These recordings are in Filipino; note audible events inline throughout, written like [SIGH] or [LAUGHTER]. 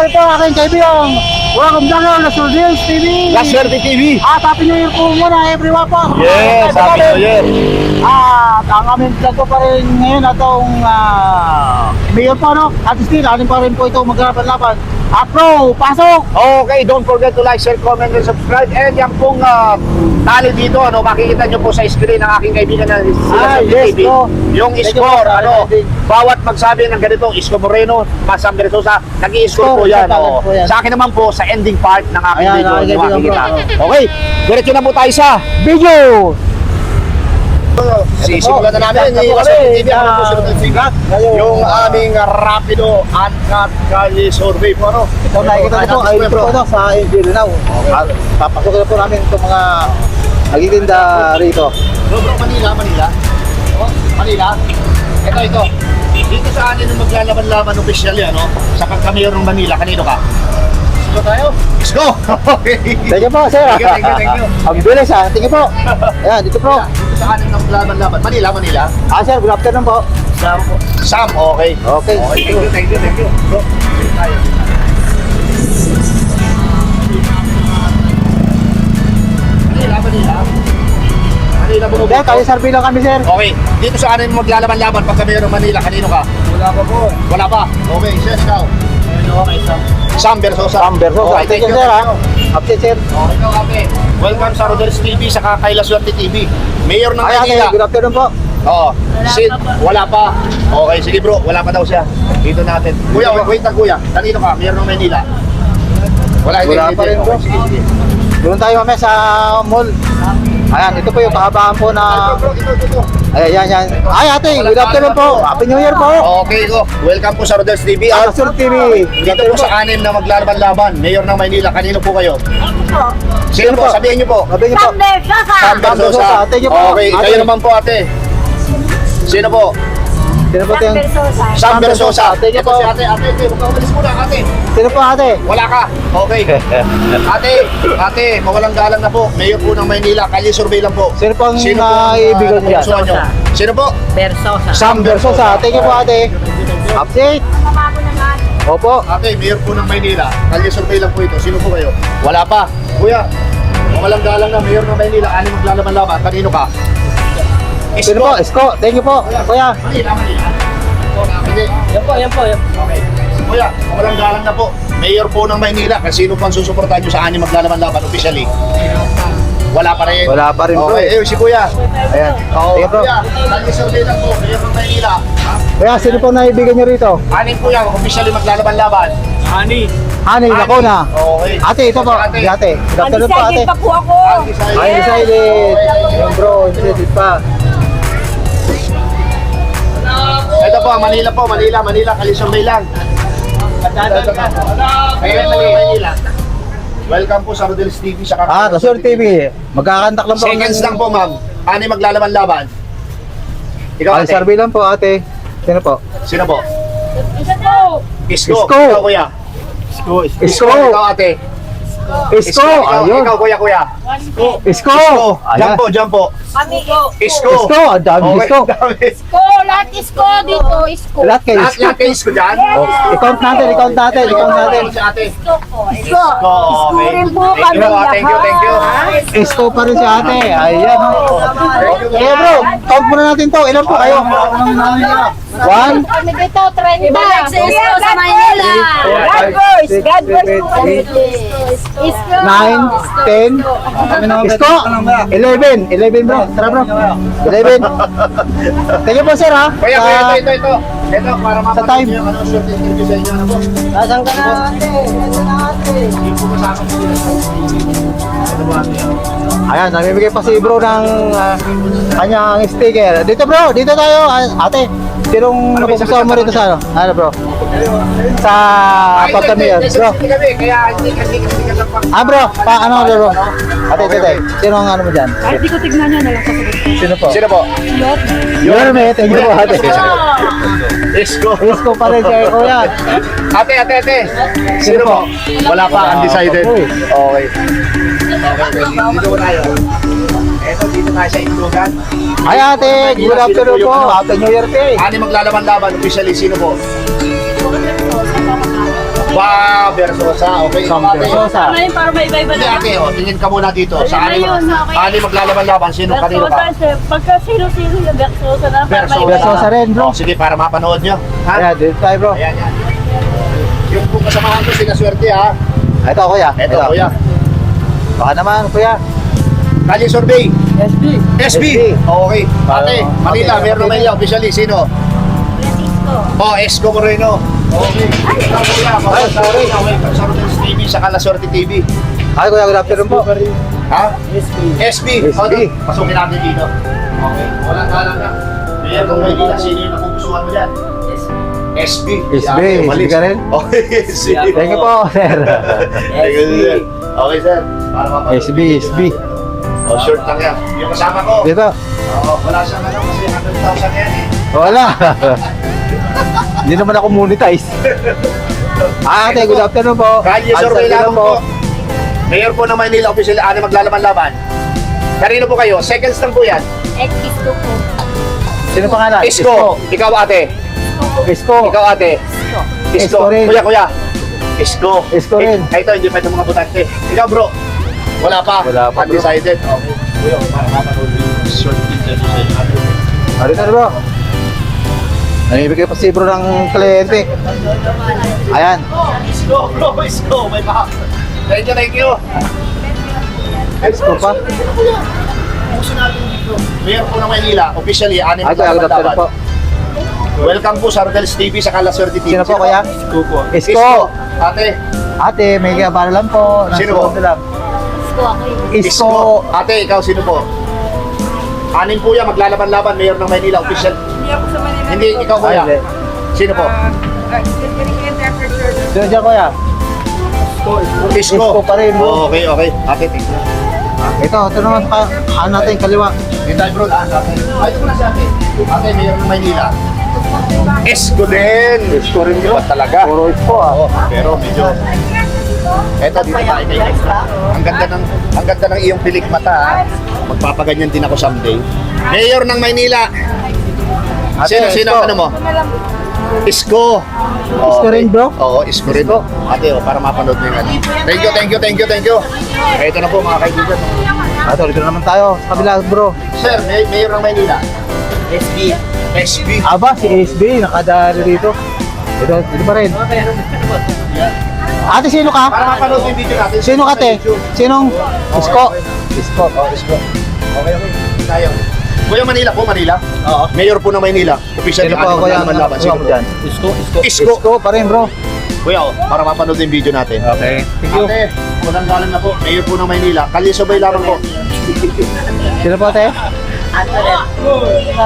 Rin po ang aking kaibigan. Welcome down on the Surveillance TV. La Suerte TV. At Happy New Year po muna everyone po. Yes, Happy New Year. At ang aming vlog po pa rin ngayon atong uh, mayor po no. At still, anin pa rin po ito maglalaban-laban. At bro, pasok! Okay, don't forget to like, share, comment, and subscribe. And yan pong ah, tali dito, ano, makikita nyo po sa screen ng aking kaibigan na si La Ah, yes, TV. po. Yung Thank score, po, ano, bawat magsabi ng ganito, Isko Moreno, Masam de Sosa, nag-i-score po Score, yan. talent oo. po yan. Sa akin naman po, sa ending part ng aking Ayan, video, makikita. Okay, diretso na po tayo sa Video! Sisimulan na namin ni kami, TV ang susunod sigat. ngayon. Yung aming rapido uncut kali survey po, ano. Ito nakikita po, ay ito ito sa Indio At papasok na po namin itong mga nagtitinda rito. Bro, bro, Manila, Manila. Oh, Manila. Ito, ito. Dito sa anin yung maglalaban-laban official yan, no? Sa pagkamayor ng Manila, kanino ka? Isko tayo? Isko! Okay. Thank you po, sir. Thank you, thank you, thank you. Ang bilis ha. Thank you po. Ayan, dito po. Dito sa anin ng maglalaban-laban. Manila, Manila. Ah, sir, good afternoon po. Sam. Sam, okay. Okay. Okay, thank you, thank you, thank you. Bro, dito tayo. Manila, Manila. Manila, Manila. Kaya kayo sir bilang kami, sir. Okay, dito sa anin maglalaban-laban pagka mayor ng Manila, kanino ka? Wala pa po. Wala pa. Okay, sir, ikaw. Okay, sir. Sam Versosa. Sam Versosa. Okay, Thank you, sir, ha. Update, sir. Okay, ate. Welcome sa Rodels TV, sa Kakaila Swerte TV. Mayor ng Ay, ate, Manila. good afternoon po. Oo. Si, wala pa. Okay, sige bro, wala pa daw siya. Dito natin. Kuya, wait, wait lang kuya. Kanino ka? Mayor ng Manila. Wala, Wala hindi, pa rin, bro. Okay, sige, sige. Doon tayo mamaya sa mall. Ayan, ito po yung kahabaan po na... bro, bro, ito, ito, ito. Ay, yan, yan. Ay, ate, good afternoon po. Happy New Year po. Okay, go. Welcome po sa Rodels TV. At TV. dito po sa anim na maglalaban-laban. Mayor ng Manila. Kanino po kayo? Ako po. Sino po? Sabihin niyo po. Sabi niyo po. Sander, Sosa. Sam Versosa. Thank you po. Okay, kayo naman po ate. Sino po? Sino po yung... Sander, Sosa. Sam Sam Versosa. Versosa. Thank you po. si ate. Ate, ate, huwag umalis muna ate. Sino po, ate? Wala ka. Okay. [LAUGHS] ate, ate, mawalang galang na po. Mayor po ng Maynila. Kalye survey lang po. Sino po ang Sino po naibigan ah, niya? napupusuan niyo? Sino po? Versosa. Sam Versosa. Thank you po, ate. Update. Mama ko naman. Opo. Ate, mayor po ng Maynila. Kalye survey lang po ito. Sino po kayo? Wala pa. Kuya, mawalang galang na. Mayor ng Maynila. Ano maglalaban-laban? Kanino ka? Sino po? Isko. Thank you po. Kuya. Manila, Manila. Hindi. Yan po, yan po. Yan. Okay. Kuya, walang galang na po. Mayor po ng Maynila. Kasi sino pang susuportahan nyo sa anim maglalaban-laban officially? Wala pa rin. Wala pa rin, bro. Okay, eh, si Kuya. Ayan. Oo, Thank you, bro. Kuya. Survey lang po. Mayor ng Maynila. Kuya, sino po naibigan niyo rito? Anim po yan. Officially maglalaban-laban. Ani. Ani, ako na. Okay. Ate, ito po. Ate. Ate. ate. Good afternoon po, ate. Undecided pa po ako. Undecided. Ay, decided. Yung bro, decided pa. Po, Manila po. Manila, Manila. Kalisurvey lang. Mayor po ng Maynila. Welcome po sa Rodel's TV sa Ah, Kasur TV. Magkakantak lang po. Seconds lang po, ma'am. Ani maglalaban-laban? Ikaw, Ay, ate. survey lang po, ate. Sino po? Sino po? Isa po. Isko. Isko. Ikaw, kuya. Isko. Ikaw, ate. Isko. Ikaw, Ayun. ikaw, kuya, kuya. Isko. Isko. Ayan. Jump po, jump po. Kami. Isko. Isko. Ang dami Okay, isko. Isko. Lahat isko dito. Isko. Lahat kayo Lahat isko. lahat kayo isko dyan? Oh, i-count natin, i-count natin, i-count natin. Isko po. Isko. Isko, Isko okay. rin po Thank kami you, thank you, thank you. Isko pa rin si ate. Ayan. Eh bro, count muna natin to. Ilan po kayo? One, Kami dito, 30. Ibalik sa Isko sa Maynila. God first. God first po kami dito. Isko. Nine, ten, Isko, eleven. Eleven bro. Tara bro. Eleven. [LAUGHS] Thank you po sir ha. Kuya, Sa- kuya, ito, ito, ito. Ito, para Sa time. niyo ano short interview sa inyo. Ano po? Nasaan ka na ate? Nasaan na ate? Hindi po kasama po sila. Ate. Ayan, namimigay pa si bro ng ah, kanyang sticker. Dito bro, dito tayo. Ah, ate, sinong napupusaw mo rito sa ano? Ano bro? Sa Ay, hindi, hindi, Bro. hindi hindi Ah bro, pa ano bro? Ate, ate, ate. Sino ang ano mo dyan? Kahit di ko tignan yan. Sino po? Sino po? Yun, may thank you po ate. Isko. Isko pa rin siya, kuya. Ate, ate, ate. Sino po? Wala pa, undecided. Okay. Okay, dito po tayo. Eto, dito tayo sa Itlogan. Ay ate, good afternoon po. Happy New Year kay. Ani maglalaban-laban, officially, sino po? Wow, Versosa. Okay, Sam ate. Versosa. Ano yun, para may iba-iba Hindi na. ate, oh, tingin ka muna dito. Sa Ayun na yun, okay. anim maglalaban-laban. Sino kanino Versosa, ka? chef. Pagka sino-sino yung Versosa na, para may Versosa. iba Versosa rin, bro. Oh, sige, para mapanood nyo. Ha? Ayan, dito tayo bro. Ayan, yan. Yung kung kasamahan ko, sinaswerte ha. Ito kuya. Ito, kuya. Baka naman kuya. Kali survey. SB. SB. Okay. Ate, Manila, okay. meron naman yan. Officially, sino? Francisco. Oh, Esco Moreno. Okay. Ay, sorry. Sa Rodels TV, sa Kalaswerte TV. Ay kuya, good afternoon po. Ha? SB. SB. SB. Pasukin natin dito. Okay. Walang kalang na. Mayor kung may dila, sino yung napupusuhan mo dyan? SB. SB. SB ka rin? Okay, [LAUGHS] SB. Thank you po, sir. [LAUGHS] Thank you, sir. Okay, sir. Para mapanood. SB, SB. Oh, short lang yan. Yung kasama ko. Dito. Oo, wala siyang ano kasi 100,000 yan eh. Wala. [LAUGHS] Hindi naman ako monetize. Ah, ate, good afternoon po. Kalye sarili lang po. Mayor po ng Maynila, official, ano maglalaban-laban. Kanino po kayo? Seconds lang po yan. X-Isto po. Sino pangalan? Isko. Ikaw ate. Isko. Ikaw ate. Isko rin. Kuya, kuya. Isko. Isko rin. Eh, ito, hindi pa itong mga butante. Ikaw bro. Wala pa. Wala pa, bro. Undecided. Okay. Kuya, para mapanood yung short interview sa inyo. Ano na bro? Namibigay pa si bro ng kliyente. Ayan. Isko, bro. Isko. May pa. Thank you, thank you. Isko pa. Puso natin dito. Mayor po ng Maynila, officially, anim good afternoon po. Welcome po sa Rodels TV sa Kalaswerte TV. Sino po kuya? Isko po. Isko. Ate, Ate, may kabala lang po. Sino po? na. Isko ako. Isko. Ate, ikaw sino po? Anim po yan, maglalaban-laban, Mayor ng Maynila, official. Hindi ako sa Manila. Hindi, ikaw Ay, kuya. hindi. Sino po? Sino dyan kuya? Isko. Isko pa rin, bro. Okay, okay. Tingnan. Ito, ito naman ka, ano natin, kaliwa. Dito tayo bro, daan ate. Ay, ito muna si ate. Ate, Mayor ng Maynila. Isko din. Isko rin yun. talaga. Puro Isko ah. Oo, pero medyo... Eto, dito tayo kay Extra. Ang ganda ng ang ganda ng iyong pilik mata. ha? Magpapaganyan din ako someday. Mayor ng Maynila. Ate, Sino sino Isko. ano mo? Isko. Isko rin, bro? Oo, Isko rin. Ate, oh, para mapanood yung ano. Thank you, thank you, thank you, thank you. Ito na po mga kaibigan. Ito, dito naman tayo. Sa kabila, bro. Sir, May Mayor ng Maynila. SB. SB. Aba, si SB, nakadari dito. Ito, dito pa rin. Ate, sino ka? Para mapanood yung video natin. Sino ka, te? Sinong? Isko. Isko. Oh, Isko. Okay, okay. Tayo. Kuya Manila po, Manila. Oo. Mayor po ng Maynila. Official Sino po, ating kuya? maglaban-laban. Ano Sino po? dyan? Isko. Isko. Isko pa rin, bro. Kuya, oh, para mapanood yung video natin. Okay. Thank you. Ate, magandang galang na po. Mayor po ng Maynila. Kalisabay lamang po. [LAUGHS] Sino po, te?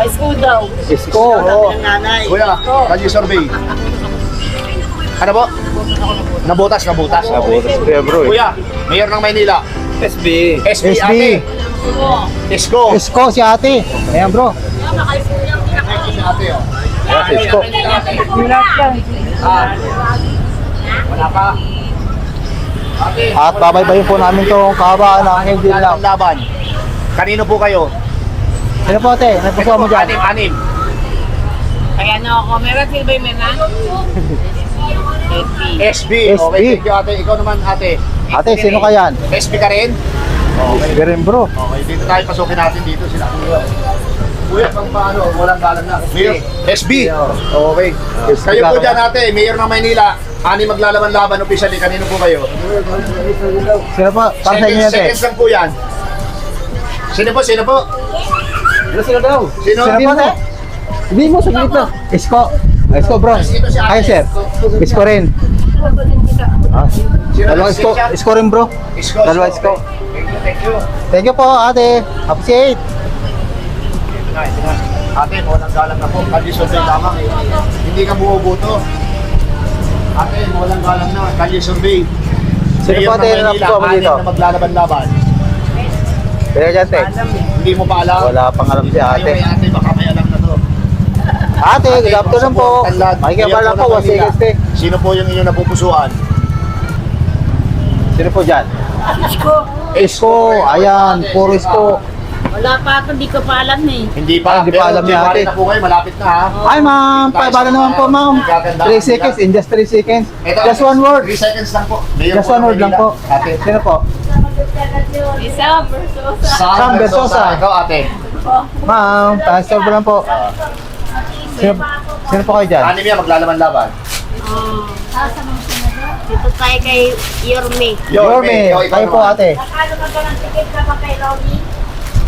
Isko daw. Isko. Oo. Kuya, kali survey. Ano po? Nabutas, nabutas. Nabutas, kuya, bro, eh. Kuya, Mayor ng Maynila. SB. SB, SB. ate. Isko. Isko, si ate. Ayan, bro. Ate, oh. Ayan, si Isko. Ah. Wala pa. Ate, At babaybayin po namin itong kahabaan ng hindi lang. laban. Kanino po kayo? Sino po, te? Ano po mo dyan? Anim, anim. Kaya na ako. Meron silba yung mena? [LAUGHS] SB. SB. Okay, thank you ate. Ikaw naman ate. Ate, sino ka yan? SB ka rin? Okay. Sige rin, bro. Okay, dito tayo pasukin natin dito sila. Kuya. Pang paano? Walang galang na. Mayor, SB. Okay. Kayo po dyan ate, Mayor ng Maynila. Ani maglalaban-laban officially. Kanino po kayo? Sino po? Para sa inyo yan. Seconds lang po yan. Sino po? Sino po? Sino daw? Sino Sino? po? Hindi mo, saglit na. Isko. Isko, bro. Ay, sir. Isko rin. Ah. Dalawa isko. Isko rin, bro. Dalawa isko. Thank you, thank you. Thank you po, ate. Appreciate. Na, na. Ate, walang galang na po. Kalye survey lamang. eh. Hindi ka bumubuto. Ate, walang galang na. Kalye survey. Sino Mayor po, ate, na po anim dito? na maglalaban-laban. Kaya dyan, te. Hindi mo pa alam? Wala pang alam si ate. ate, baka may alam na to. Ate, good afternoon po. Mayor po, Maynila. seconds, te. Sino po yung inyong napupusuan? Sino po dyan? Isko. Isko. Ayan, puro isko. Wala pa ako, hindi ko pa alam eh. Hindi pa. Ah, hindi pa alam ni January ate. na po kayo, malapit na ha. Ay, ma'am, paano naman po, ma'am? 3 seconds, in just 3 seconds. Just one word. 3 seconds lang po. Just one word lang po. Ate. Sino po? Sam Sam Versosa. Versosa. Ikaw ate. Ma'am, pastor po lang po. Sino, sino po kayo dyan? Anim yan, maglalaban-laban. Dito tayo kay Yorme. Yorme, ikaw kayo po ate. Nakano ka ba ng ticket ka ba kay Romy?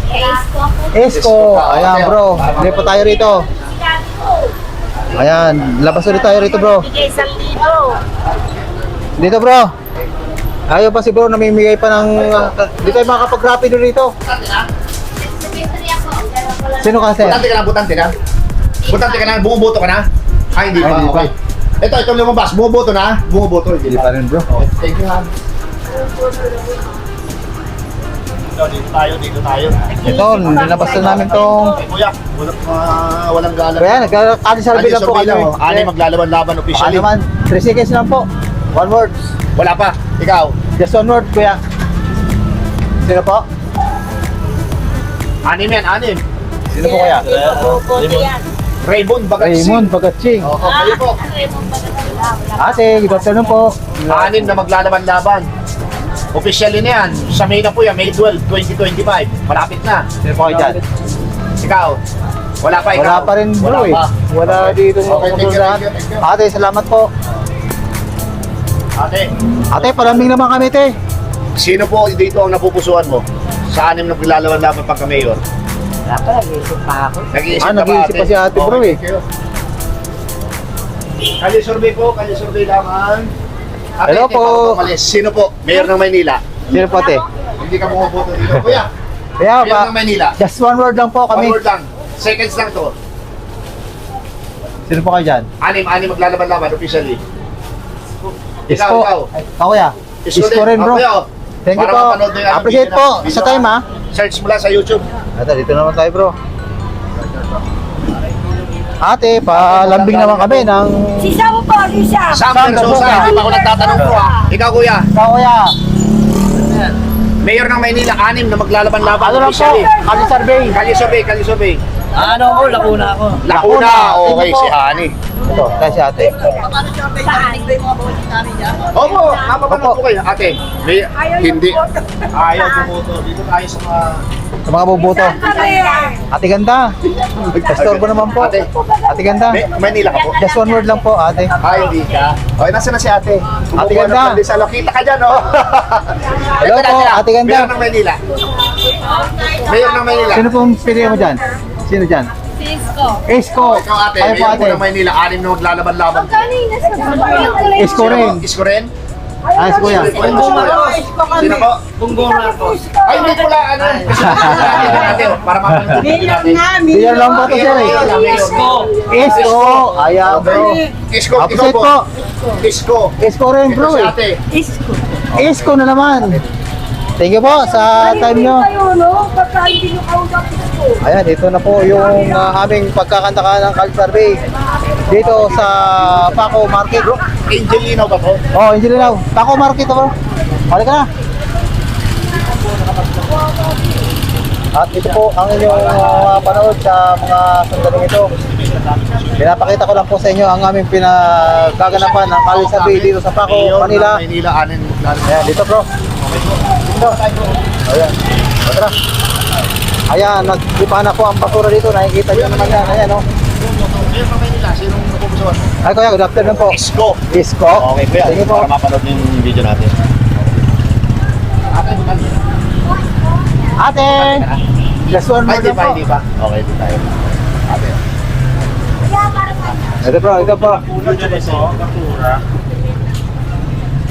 Kay Isko? Esko, ayan bro. Hindi po tayo rito. Ayan, labas ulit tayo rito bro. Bigay sa libo. Dito bro. Ayaw pa si bro, namimigay pa ng... Uh, di tayo makakapag-rapido rito. Sino ka sir? Butante ka na, butante ka. Butante ka na, bumuboto ka na. Ay, hindi Ay, pa. hindi pa. Okay. Ito, ito lumabas. Bumuboto na. Bumuboto. Hindi pa rin bro. Okay, Thank you, ha. Dito, dito tayo, dito tayo. Ito, nilabas na namin tong... Eh, kuya, walang, uh, walang galang. Kaya, nagkakalisalbi lang po kami. lang, oh. Ani maglalaban-laban Ano officially. naman, 3 seconds lang po. One word. Wala pa. Ikaw. Just one word, kuya. Sino po? Anim yan, anim. Sino po kaya? Boboto yan. Raymond Bagatsing. Raymond Bagatsing. Oo, kayo po. Ate, good afternoon po. Anim na maglalaban-laban. Officially na yan. Sa May na po yan, May 12, 2025. Malapit na. Sino po kayo dyan? Ikaw. Wala pa ikaw. Wala pa rin bro Wala eh. Wala Okay. dito Okay, mga thank you, kamulaan. thank you, thank you. Ate, salamat po. Ate, Ate, palambing naman kami, te. sino po dito ang napupusuan mo? Sa anim na paglalaban-laban pagka mayor? Wala pa, nag-iisip pa ako. Nag-iisip Ah, ka ba, nag-iisip pa si ate, bro, eh. thank you. Kali survey po, kali survey lamang. Ate, Hello po. umalis. Sino po? Mayor ng Maynila. Sino po, te? Hindi ka bumuboto dito. [LAUGHS] Kuya, Kaya Mayor ng Maynila. just one word lang po kami. One word lang. Seconds lang to. Sino po kayo dyan? Anim, anim maglalaban-laban officially. Ikaw, Isko. ikaw. Ako ya. Isko rin, bro. Ako, kuya. Thank you po. mapanood mo yung ano, Appreciate video po. na- video Sa time, ha? Search mo lang sa YouTube. Ate, dito naman tayo, bro. Ate, palambing naman kami ng... Sisa mo po, Lisa. Sam Sam Versosa. Versosa. Hindi pa ako nagtatanong po ha. Ikaw kuya, Ako kuya. Mayor ng Maynila, anim na maglalaban-laban Ano lang po? officially. Kali survey. Kali survey, kali survey. Ano ko, lakuna ako. Lakuna, okay si Ani. Ito, tayo si ate. Opo, napapanood po kayo. Ate, may, hindi. Ayaw bumuto. Dito tayo sa mga... Sa mga bubuto. Ate ganda. Pastor po naman po. Ate. Ate ganda. May, Maynila ka po. Just one word lang po, ate. Ay, hindi ka. Okay, nasa na si ate? Ate ganda. Kita ka dyan, oh. Hello po, ate ganda. Mayor ng Maynila. Mayor ng Maynila. Sino pong pili mo dyan? Sino dyan? Cisco. Isko. Ikaw ate, Kayo po mayor ate. po ng Maynila. Anim na maglalaban-laban. Isko rin. Isko rin? Ah, Isko yan. Sino po? Bunggong ako. Ay, hindi pula, ano? Ate, para mapanood natin. Bigyan lang po ito sir eh. Isko. Isko. Ayan bro. Isko, ikaw po. po. Isko. Isko rin bro si eh. ate. Isko na naman. Thank you po sa time nyo. Ayan, ito na po yung uh, aming pagkakanta ng Call Survey dito sa Paco Market. Angelino ba to? Oh, Angel Lao. Paco Market bro. Balik ka na. At ito po ang inyong uh, panood sa mga sandaling ito. Pinapakita ko lang po sa inyo ang aming pinagaganapan ng Call Survey dito sa Paco, Manila. Anim maglalaban. Ayan, dito bro. Dito. Ayan. Tara. Ayan, nagdipa na po ang basura dito. Nakikita nyo naman yan. Ayan, oh. Mayor ng Maynila, sinong napupusuan? Ay, kuya, good afternoon po. Isko. Isko. Okay yan, Sige po. para mapanood yung video natin. Ate, bukan. Ate! Just one Ay, more hindi lang pa, po. hindi pa. Okay, hindi tayo. Ate. Ito bro, ito po.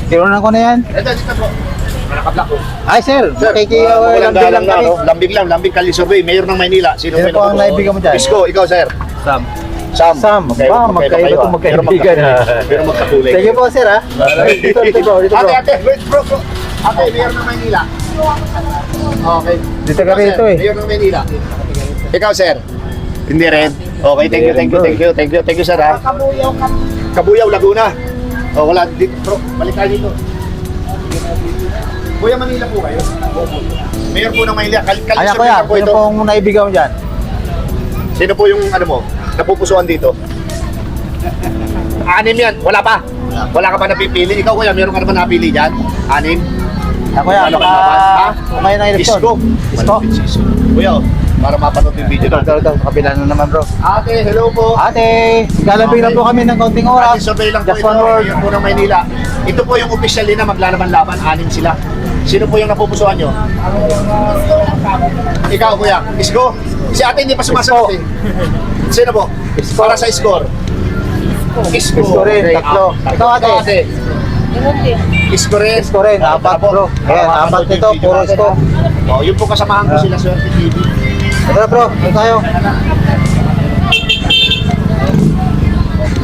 Tinunan ko na yan. Ito, dito po. Nakablock ko. Ay, sir. Sir, Makiki, uh, uh, lambing lang kami. Lambing lang, lambing kali survey. Mayor ng Maynila. Sino, Sino po ang naibigan mo dyan? Isko, ikaw, sir. Sam. Sam. Sam. Okay, Ba, magkaiba itong ah. magkaibigan, Pero ah. magkakulay. Pero magkakulay. Sige po, sir, ha? Dito, dito bro, dito bro. Ate, ate, wait, bro. Ate, Mayor ng Maynila. Okay. Dito ka rito, eh. Mayor ng Maynila. Ikaw, sir. Hindi rin. Okay, thank you, thank you, thank you, thank you, thank you, sir, ha? Kabuyaw ka. Kabuyaw, Laguna. Oh, wala dito, bro. Balik tayo dito. Kuya, Manila po kayo. Mayor po ng Manila. Kal Ayan kuya, po sino ito. pong naibigan mo dyan? Sino po yung ano mo? Napupusuan dito? Anim yan. Wala pa. Wala ka pa napipili. Ikaw kuya, meron ka naman napili dyan? Anim? Ah, kuya, Ano ka baka? Ha? kumain na eleksyon. Isko. Isko. Isko. Kuya, para mapanood yung video Ito, ito, natin. ito, sa kabila na naman bro. Ate, hello po. Ate, galabing lang po kami ng kaunting Ate, oras. survey lang po Just ito. one word. Mayor po ng Maynila. Ito po yung official na maglalaban-laban. Anim sila. Sino po yung napupusuan nyo? Ikaw, kuya. Isko. Si ate hindi pa sumasagot eh. Sino po? Para sa score. Isko. Isko rin, Okay, tatlo. ah, Ikaw, ate. Isko rin. Isko rin, apat, bro. Ayan, apat nito, puro isko. Oh, yun po kasamahan ko sila Swerte TV. Ito na bro, ano tayo?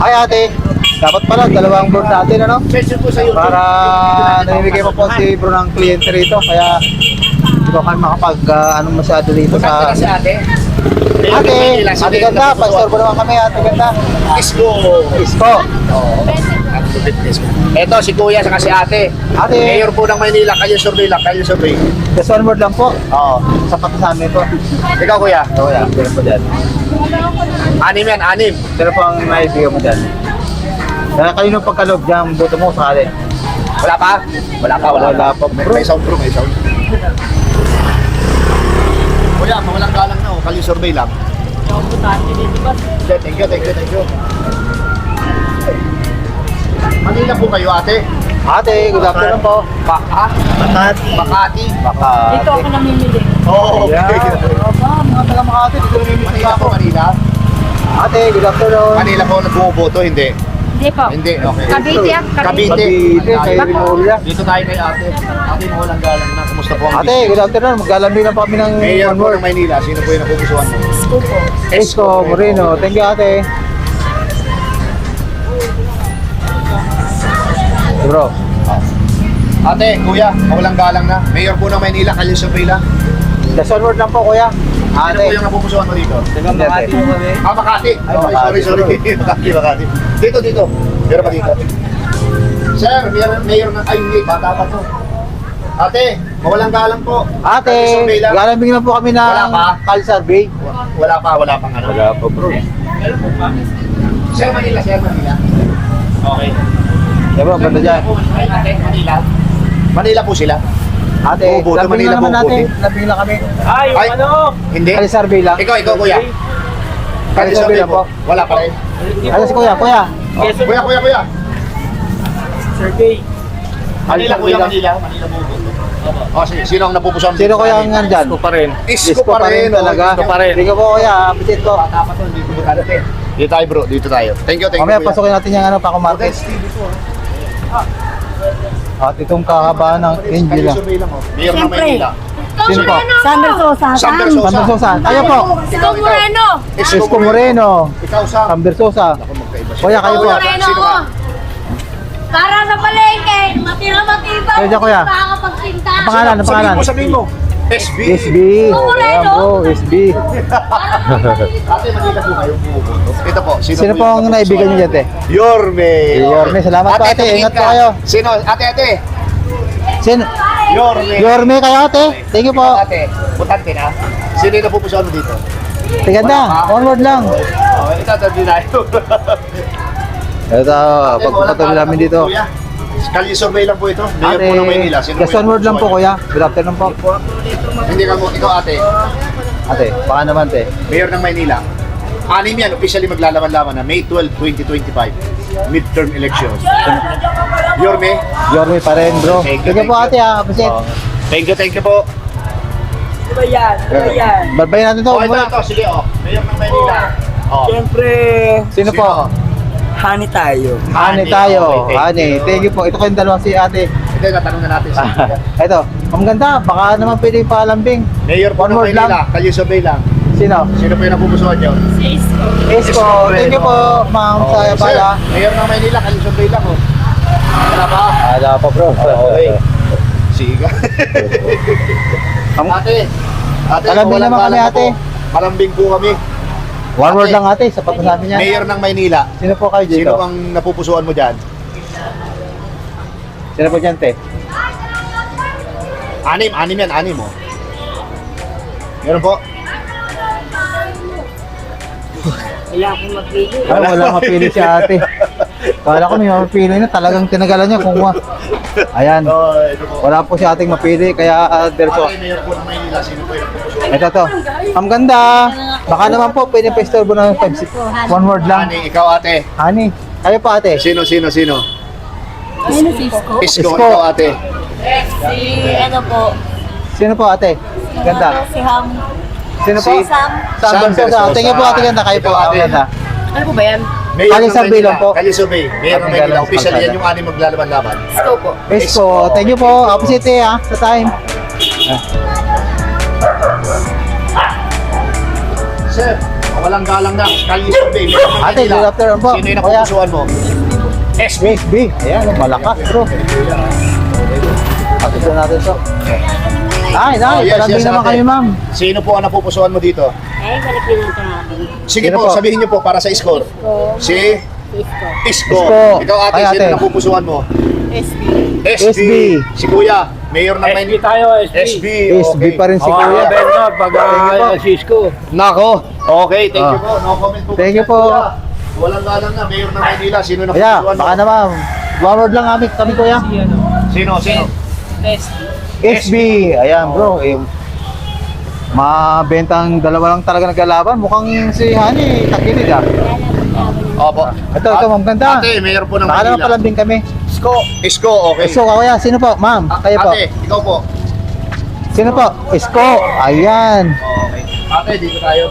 Hi ate. Dapat pala, dalawang board natin ano? Mention po sa YouTube. Para namimigay mo po si bro ng kliyente rito. Kaya hindi ko kami makapag ah, ano masyado dito sa... na si ate. Ate, ate ganda, pastorbo naman kami ate ganda. Isko. Isko. Oo. Ang Isko. Ito si Kuya saka si ate. Ate. Mayor po ng Maynila. Kayo survey lang. Kayo survey. Just one word lang po. Oo, sapat sa amin po. Ikaw Kuya. Ito kuya, sino po dyan? Anim yan. Anim. Sino po ang naibigan mo dyan? Kaya kayo nung pagkaloob dyan, buto mo sakali. Wala pa? Wala pa. Wala, Wala pa, May, may sound bro. May sound. Kuya, mawalang galang na. Oh. Kayo survey lang. Thank you, thank you, thank you. Manila po kayo ate. Ate, good afternoon po. Ba ha? Makati. Makati. Baka. Dito ako namimili. Oo. Yeah. Okay. Aba, mga taga Makati, dito namimili Manila ako. po, Manila. Ate, good afternoon. Manila po nagbuboto, hindi. Hindi po. Hindi, okay. Cavite ah, Cavite. Cavite, kay. Dito tayo kay ate. Ate mo walang galang na. Kumusta po ang Ate, good afternoon. Maglalambing na po kami ng Mayor one po ng Maynila. Sino po yung napupusuan mo? Esco Moreno. Thank you, ate. Bro, Ate, kuya, mawalang galang na. Mayor po ng Maynila, Kalye Sobrila. just one word lang po, kuya. Po Ate. yung napupusuan mo dito? Taga Makati po kami. Ah, Makati. Ay, Oh, sorry, sorry. Makati, Makati. Dito, dito. Meron pa dito. Sir, mayor, mayor ng... Ay, hindi. Bata pa to. Ate, mawalang galang po. Ate, galambing na po kami ng Wala pa? Call Survey. Wala pa, wala pang ano. po, bro. Sir Manila, Sir Manila. Okay. Yeah, bro, ganda dyan. Ay, Manila. Manila po sila. Ate, Bubuto, Manila, na naman natin. bubuti. Lambing lang kami. Ay, ano? Hindi. Call Survey lang. Ikaw, ikaw, kuya. Sobrila Sobrila po. po. Wala pa rin. Ano si kuya, kuya? Oh, Kuya, kuya, kuya. Survey. Manila, kuya, Manila. Manila po. Oh, sige. Sino ang napupusuan? Sino kuya ang nandyan? pa rin. Isko pa rin. oh, talaga. Isko pa rin. Sige po kuya, apitit ko. Bata pa to, hindi ko dito. Dito tayo bro, dito tayo. Thank you, thank Mamaya you. kuya. pasukin natin yung ano, Paco TV po. At itong kahabaan ng Angela. Mayor ng Siyempre. Maynila. Sino po? Sander Sosa. Samber Sosa. Kayo po. Ito Moreno. Isko Moreno. Ikaw, Sam. Samber Sosa. Ako magkaiba siya. Kuya, kayo po. Moreno Sino ako. Para sa palengke, matira matibay. Kaya kuya. Makakapagpinta. Ang pangalan, ang Sabihin pangalan. mo, sabihin mo. SB. SB. Ayan bro, SB. Ate, Manila po kayo bumuboto. Ito po. Sino po ang naibigan niyo dyan, te? Yorme. Yorme, salamat po, ate. tumingin Ingat po ka. kayo. Sino? Ate, ate. Sino? Yorme. Yorme kayo, ate. Thank you po. Ate. Putante na. Sino yung napupusuan mo dito? Tiganda. One word lang. Oh, ito, ito, din tayo. Ito, Ate, pagpapatuloy namin dito. po, kuya. Kalye survey lang po ito. Mayor po ng Maynila. Sino yung word lang po, kuya. Good afternoon po. Hindi ka mo. Ikaw, ate. Ate, baka naman, te. Mayor ng Maynila. Anim yan, officially maglalaban-laban na May 12, 2025. Midterm elections. Yorme. Yorme pa rin, bro. Thank you, Thank you po, thank ate, ha. Appreciate. Oh. Thank you, thank you po. Barbayin natin to. Oh, ito, muna. ito. Sige, oh. Mayor ng Maynila. Oh. Siyempre, Sino po? Honey tayo. Ani tayo. Okay, thank Ani. you. Thank you po. Ito kayong dalawa si ate. Ito, natanong na natin sa [LAUGHS] Ito. Ang ganda. Baka naman pwede palambing. Mayor po One ng word Maynila. Kayo survey lang. Sino? Sino po yung napupusuan niyo? Isko. Thank you po, ma'am. Sa Okay, sir. bala. Mayor ng Maynila. Kayo survey lang, oh. Wala pa? Ada pa, bro. Okay. Siga. ate. Ate, Malambing walang naman kami, ate. po. Malambing po kami. One word Ate. lang ate. Sapat na sa amin yan. Mayor ng Maynila. Sino po kayo dito? Sino ang napupusuan mo dyan? Sino po dyan, te? Anim, anim yan, anim mo. Meron po? Wala akong mapili. Ay, wala mapili si ate. Kala ko may mapili na talagang tinagalan niya kung wa. Ayan. Oh. Wala po si ating mapili kaya uh, Derso. Ate, mayor po ng Maynila. Sino po yung pupusuan? Ito to. Ang ganda. Baka naman po pwede pa istorbo ng 5 One word lang. Ani, ikaw ate. Honey. Kayo po ate. Sino, sino, sino? Ano si Isko? Isko, Isko. ikaw ate. Si ano po? Sino po ate? Ganda. Si Ham. Sino po? Si- Sam. Sam. Versosa. Tingnan po ate ganda. Kayo po. Ate. Ganda. Ano po ba yan? Mayor Kali sa bilong po. Kali sa Bay. Mayor ng Maynila. Official yan yung anim maglalaban-laban. Isko po. Isko. Thank you po. Opposite eh ha. Sa time. Sir, walang galang na. Kali sa Bay. Mayor ng Ate, good afternoon po. Sino yung Kuya. napupusuan mo? SB. Yes, B. Ayan, oh, malakas bro. Ate po natin to. Ay, Oh, nay, yes, yes, naman kami ma'am. Sino po ang napupusuan mo dito? Eh, balik din natin natin. Sige po, po? sabihin niyo po para sa score. Si Isko. Isko. Isko. Ikaw ate, Ay, sino ate. napupusuan mo? SB. SB. SB. Si Kuya, Mayor ng Maynila. tayo, SB. SB pa rin si Oh, Kuya. Pag Thank you po. uh, Cisco. Nako. Okay, thank you Ah. po. No comment po. Thank you po. Kuya. Walang galang na, Mayor ng Maynila. Sino Kaya, napupusuan mo? baka naman. One word lang kami, kami kuya. Sino, sino? SB. Ayan bro. Eh, mabentang dalawa lang talaga naglalaban. Mukhang si Hani, takilid ah. Opo. Ito, ito, ma'am, ganda. Ate, Mayor po ng Baka naman Maynila. palambing kami. Isko. Isko, okay. Isko, kuya. Sino po? Ma'am, A- kayo po. Ate, ikaw po. Sino po? Isko. Ayan. Okay. Ate, dito tayo.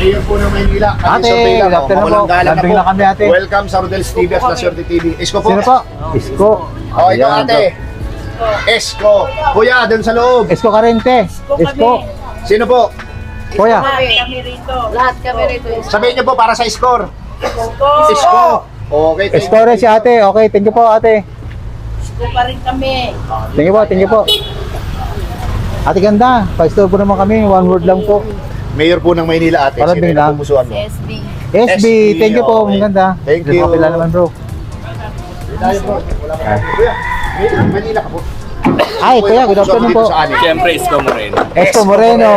Mayor po ng Maynila. Kami Ate, good afternoon Mawalang po. Lambing na kami, ate. Welcome sa Rodel's TV at Naswerte TV. Isko po. Sino po? Isko. Oh, ikaw Ayan, ate. Esko. Kuya, dun sa loob. Isko ka rin, te. Isko. Sino po? Kuya. Kami rito. Lahat kami rito. Sabihin niyo po para sa score. Isko. Okay, thank rin si ate. Okay, thank you po ate. Isko pa rin kami. Thank you po, thank you po. Ate ganda. Pa-store po naman kami. One word lang po. Mayor po ng Maynila ate. Parang Sino yung napupusuan mo? SB. SB, thank you po. okay. Ang ganda. Thank you. kapila naman bro. Tayo bro. Wala pa tayo. Kuya, Mayor ng Maynila ka po. Ay, kuya, good afternoon po. Siyempre, Isko mo rin. Esko Moreno.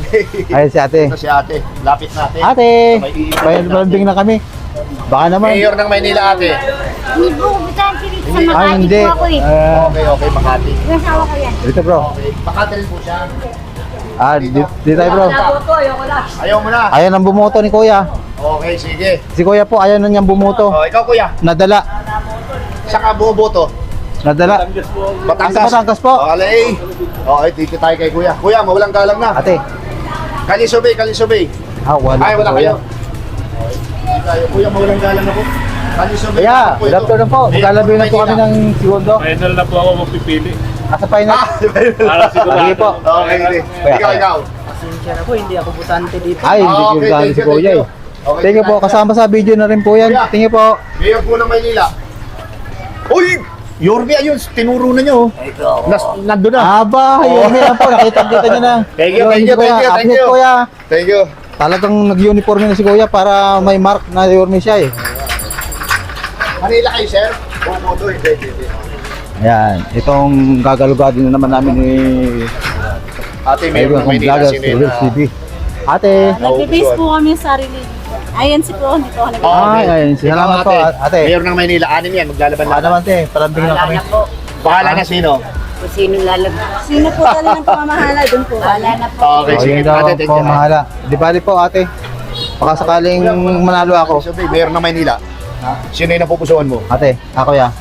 Okay. Ay, si ate. Ito si ate. Lapit natin. Ate, payalanding na kami. Baka naman. Mayor ng Maynila ate. Hindi po, si sa Ay, Makati hindi. po ako eh. Ah, Okay, okay, Makati. Yung asawa ko yan. dito bro. Okay. Makati rin po siya. Ah, dito, dito tayo bro. Ayaw mo na. Ayaw nang bumoto ni kuya. Okay, sige. Si kuya po, ayaw na niyang bumoto. Oh, ikaw kuya. Nadala. Saka bumoboto. Nadala. Batangas. Batangas po. Okay. Okay, dito tayo kay kuya. Kuya, mawalang galang na. Ate. Kalisobey, kalisobey. Ah, wala. Ay, wala kayo. Hindi tayo. Kuya, mawalang galang na po. Kalisobey. Kaya, po good afternoon po. Maglalabay na po kami ng segundo. Final na po ako magpipili. Asa final. Ah, [LAUGHS] Para sigurado. Sige po. Okay, sige. Kuya, Ikaw, kaya. ikaw. Ay, hindi Ah, ko okay, galing si kuya thank eh. you. Okay, po. Kasama sa video na rin po yan. You po. Mayor po ng Maynila. Uy! Yorme, ayun, tinuro na nyo. Nas, nandun na. Aba, yun yan po. Nakita-kita niyo na. [LAUGHS] Thank you, thank you, thank you, thank you. Thank you. Talagang nag-uniforme na si kuya para may mark na yorme siya eh. Manila kayo, sir? Bumoto, hindi, hindi. Ayan, itong gagalugado na naman namin ni Ate, Ayun, ng kung Maynila, vlogger, sino si yun? Will TV. Ate, Nagbe-base po kami sa sarili. Ayan si po, hindi po ako nag- Ay, ayun, salamat po, ate. Mayor ng Maynila, anim yan, maglalaban laban. naman te, parambing lang kami. Bahala na sino? Kung sino lalag. Sino po talagang pamamahala doon po? Wala na po. Okay, Oh, sige. yun daw Ate, thank po, you. mahala. Di bali po, ate. Baka sakaling manalo ako. Sabi, Mayor ng Maynila. Sino yung napupusuan mo? Ate, ako ya.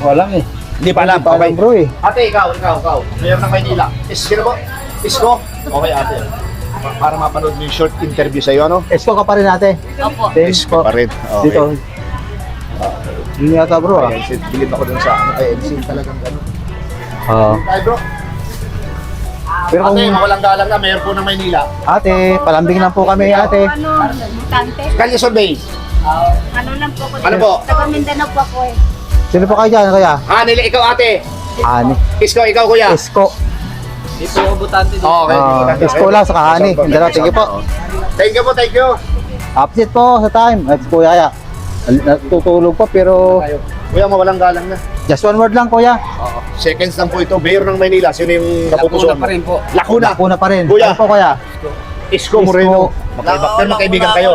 Walang eh. Hindi pa alam. Hindi pa alam Okay. bro eh. Ate, ikaw, ikaw, ikaw. Mayor ng Maynila. Is, sino po? Isko? Okay, ate. Pa- Para mapanood mo yung short interview sa'yo, ano? Esko ka pa rin ate. Opo. Thanks po. pa rin. Okay. Dito. Yun yata bro ah. Ayan, si- bilib ako dun sa ano, kay MC talagang gano'n. Oo. Bro. Pero kung Ate, mawalang galang na, mayor po ng Maynila. ate, palambing lang po kami ate. Ano, mutante? Kalye Sorbay. Ano lang po ako. Ano po? Taga Mindanao po ako eh. Sino po kayo dyan kaya? Ah, nila ikaw ate. Ani. Isko, ikaw kuya. Esko. Okay. Ah, Isko lang sa kahani. Hindi na, thank you po. Thank you po, thank you. Upset po sa time. At kuya kaya. Natutulog po pero. Kuya, mawalang galang na. just one word lang kuya. Oo. Seconds lang po ito. Mayor ng Maynila. Sino yung napupusuan? Lacuna pa rin po. Lacuna. Una pa rin. Kuya. Ano po kuya? Isko Moreno. Magkaiba. Magkaibigan kayo.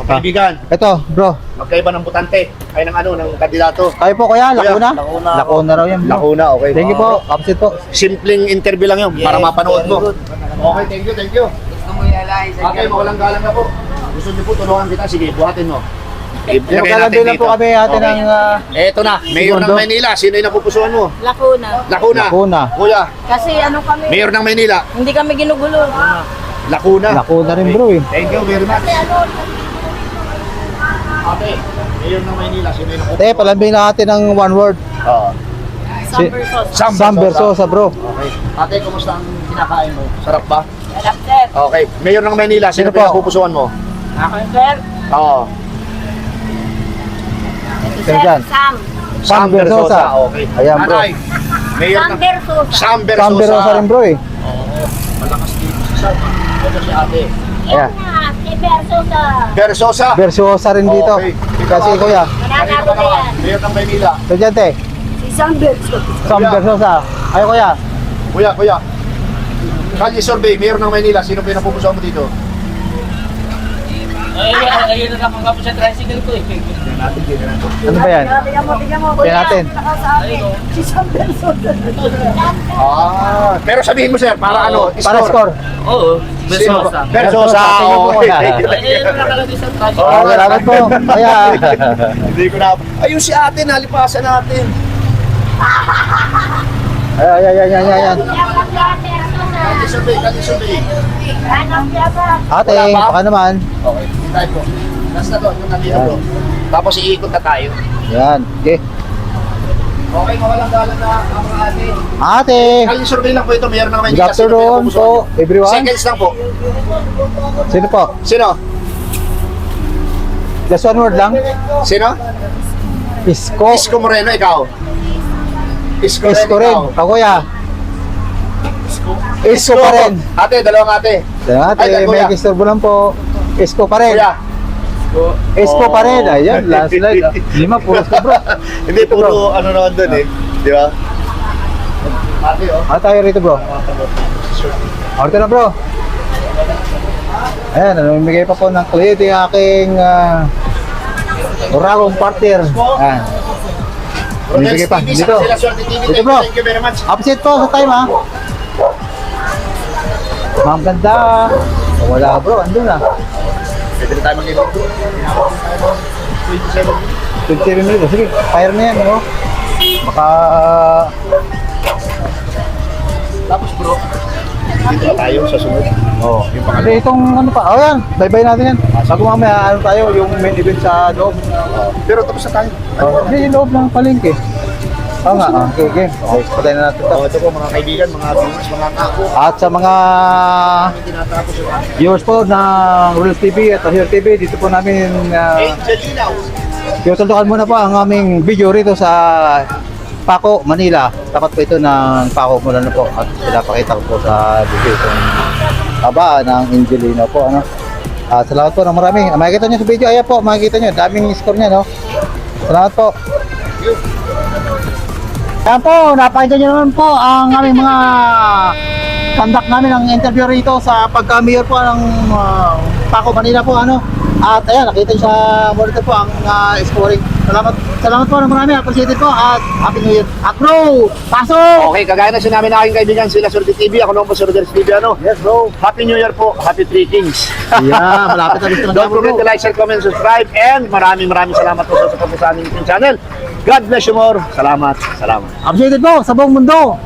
Magkaibigan. Ito, bro. Magkaiba ng butante. Ay ng ano, ng kandidato. Kayo po kuya, Lacuna? Lacuna. Lacuna raw yan. bro. Lacuna, okay. Thank you po. Absent po. Simpleng interview lang yun para mapanood mo. Okay, thank you, thank you. Okay, mawalang galang na po. Gusto niyo po tulungan kita, sige, buhatin mo. Yung kalabin lang po kami atin ng uh, Eto na, Mayor ng Segundo. Maynila. Sino yung napupusuan mo? Lacuna. Lacuna. Lacuna. Kuya, Kasi ano kami, Mayor ng Maynila. hindi kami ginugulo. Lacuna. Lacuna rin bro eh. Thank you very much. Okay, Mayor ng Maynila. Sino yung napupusuan? Te, palambing natin ng one word. Oo. Sam versus. Sam Sam Versosa bro. Okay. Ate, kumusta ang kinakain mo? Sarap ba? Sarap, sir. Okay. Mayor ng Maynila, sino Sino po po? napupusuan mo? Ako, sir. Oo. Sino dyan? Sam. Sam Versosa. Okay. Ayan, bro. Nanay, Mayor Sam ng versus. Sam Versosa. Sam Versosa rin bro eh. Malakas dito si Sam. Ito si ate. Ayan. na, si. Versosa. Versosa rin dito. Okay. Kasi kuya. Mananalo na yan. Mayor ng Maynila. Ito dyan te. Si Sam versus. Sam Kuya. Versosa. Ay kuya. Kuya, kuya. Kalye Survey, Mayor ng Maynila. Sino napupusuan mo dito? Ay, ayun na lang ang sa tricycle ko eh. Ano ba yan? Tingnan mo, tingnan mo. Tingnan natin. Si Sam. Ah, pero sabihin mo sir, para ano? Para score. Oo? Versosa. Versosa. Ayun na nakalagay sa tricycle. Oh, salamat po. Kaya. Hindi ko na. Ayun si ate, nalipasan natin. Ay, ay, ay, ay, ay, ay. Kalye Survey, Kalye Survey. Ate, Wala pa? baka naman. Okay, hindi tayo po. Last na doon, yung nandito bro. Tapos iikot na tayo. Yan. Okay. Okay, mawalang galang na ang mga ate. Ate. Kalye Survey lang po ito, Mayor ng Good Maynila. Sino po yung afternoon po, everyone. Seconds lang po. Sino po? Sino? Just one word lang. Sino? Isko. Isko Moreno, ikaw. Isko, Isko rin. ikaw. Ako kuya. Isko pa rin. Ate, dalawang ate. Ate, Ay, may kistorbo lang po. Isko pa rin. Kuya. Isko pa rin. Oh. Ayan, last slide. ah. Lima, puro ko bro. [LAUGHS] Hindi, puro ano naman doon eh. Di ba? Ate, oh. Ano tayo rito bro? Orto na bro. Ayan, namimigay pa po ng clear yung aking uh, Uragong partner. Ayan. Namimigay pa. Dito. Dito, Thank you, bro. Thank you very much. Upset po sa time ha. Ma'am ganda. Wala bro, andun na. Pwede na tayo mag-ibig. 27. 27 minutes. Sige, fire na yan. No? Baka... Tapos bro, dito na tayo sa sunod. Oh, yung Hindi, itong ano pa. Oh yan, bye-bye natin yan. Bago mamaya, ano tayo, yung main event sa loob. Pero tapos na tayo. Oh, hindi, yung loob ng palengke. Oo nga, ah, okay, okay. Okay, patay na natin to. Oh, ito po mga kaibigan, mga viewers, mga kako. At sa mga tinatapos yung viewers po ng Rules TV at Here TV, dito po namin uh, Angelina. Tututukan muna po ang aming video rito sa Paco, Manila. Tapat po ito ng Paco mula na po at pinapakita ko po sa video itong aba ng Angelino po. Ano? At salamat po ng marami. Ah, Makikita nyo sa video, ayan po, makikita nyo, daming score niya, no? Salamat po. Ayan po, napakita nyo naman po ang aming mga conduct namin ng interview rito sa pagka-mayor po ng uh, Paco, Manila po, ano? At ayan, nakita nyo sa monitor po ang uh, scoring. Salamat, salamat po ng marami, appreciated po at Happy New Year. At bro, pasok! Okay, kagaya na sinabi na aking kaibigan, sila Swerte TV. Ako naman po Rodriguez TV. Ano? Yes bro. Happy New Year po. Happy Three Kings. Yeah, malapit na [LAUGHS] gusto na Don't forget to like, share, comment, subscribe, and maraming maraming salamat po sa support po sa aming channel. God bless you more. Salamat. Salamat. Appreciated po sa buong mundo.